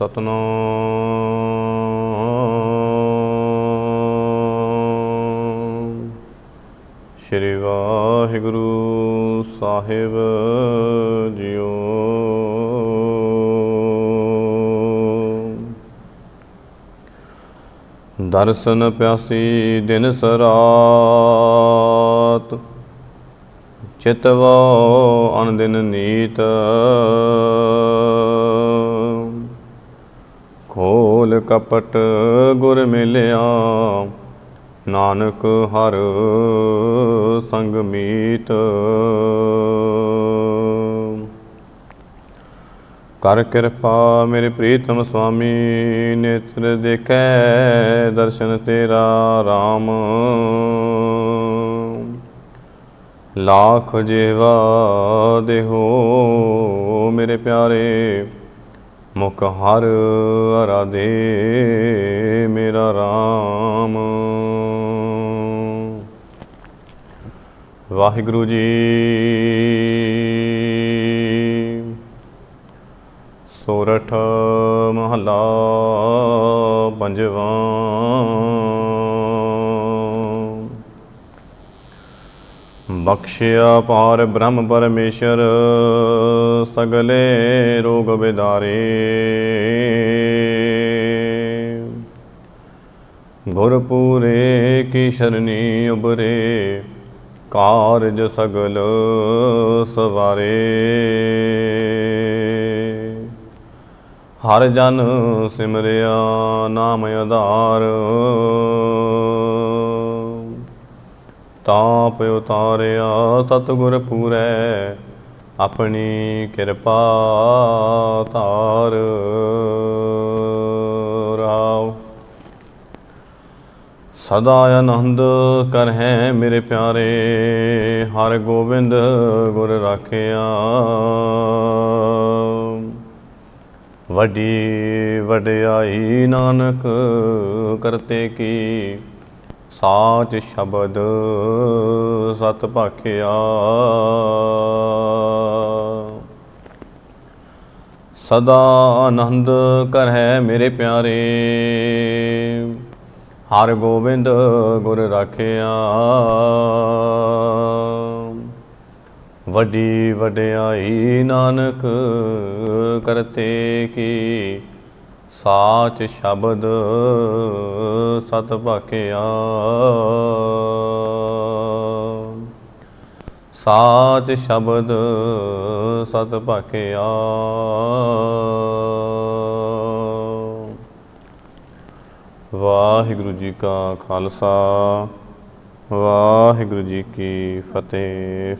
ਸਤਨਾਮ। ਸ਼੍ਰੀ ਵਾਹਿਗੁਰੂ ਸਾਹਿਬ ਜੀਓ। ਦਰਸ਼ਨ ਪਿਆਸੀ ਦਿਨ ਸਰਾਤ ਚਿਤਵੋ ਅਨ ਦਿਨ ਨੀਤ। ਖੋਲ ਕਪਟ ਗੁਰ ਮਿਲਿਆ, ਨਾਨਕ ਹਰ ਸੰਗ ਮੀਤ। ਕਰ ਕਿਰਪਾ ਮੇਰੇ ਪ੍ਰੀਤਮ ਸੁਆਮੀ, ਨੇਤਰ ਦੇਖੈ ਦਰਸ਼ਨ ਤੇਰਾ RAM ਲਾਖ ਜੀਵਾ ਦੇਹੋ ਮੇਰੇ ਪਿਆਰੇ ਮੁਖ ਹਰ ਅਰਾਧੇ ਮੇਰਾ RAM ਵਾਹਿਗੁਰੂ ਜੀ। ਸੋਰਠ ਮਹਲਾ ਪੰਜਵਾਂ। ਬਖਸ਼ਿਆ ਪਾਰ ਬ੍ਰਹਮ ਪਰਮੇਸ਼ਰ, ਸਗਲੇ ਰੋਗ ਬਿਦਾਰੇ। ਗੁਰਪੂਰੇ ਕੀ ਸ਼ਰਨੀ ਉਬਰੇ ਕਾਰਜ ਸਗਲ ਸਵਾਰੇ। ਹਰ ਜਨ ਸਿਮਰਿਆ ਨਾਮ ਆਧਾਰ ਤਾਪ ਉਤਾਰਿਆ ਸਤਿਗੁਰ ਪੂਰੈ। ਆਪਣੀ ਕਿਰਪਾ ਤਾਰ ਰਾਵ ਸਦਾ ਆਨੰਦ ਕਰਹਿ ਮੇਰੇ ਪਿਆਰੇ, ਹਰ ਗੋਬਿੰਦ ਗੁਰ ਰਾਖਿਆ। ਵੱਡੀ ਵਡਿਆਈ ਨਾਨਕ ਕਰਤੇ ਕੀ ਸਾਚ ਸ਼ਬਦ ਸਤ ਭਾਖਿਆ। ਸਦਾ ਆਨੰਦ ਹੈ ਮੇਰੇ ਪਿਆਰੇ। ਹਰ ਗੋਬਿੰਦ ਗੁਰ ਰਾਖਿਆ। ਵੱਡੀ ਵਡਿਆਈ ਨਾਨਕ ਕਰਤੇ ਕੀ। ਸਾਚ ਸ਼ਬਦ ਸਤ ਭਾਖਿਆ। ਸਾਚ ਸ਼ਬਦ ਸਤ ਭਾਖਿਆ। ਵਾਹਿਗੁਰੂ ਜੀ ਕਾ ਖਾਲਸਾ, ਵਾਹਿਗੁਰੂ ਜੀ ਕੀ ਫਤਿਹ।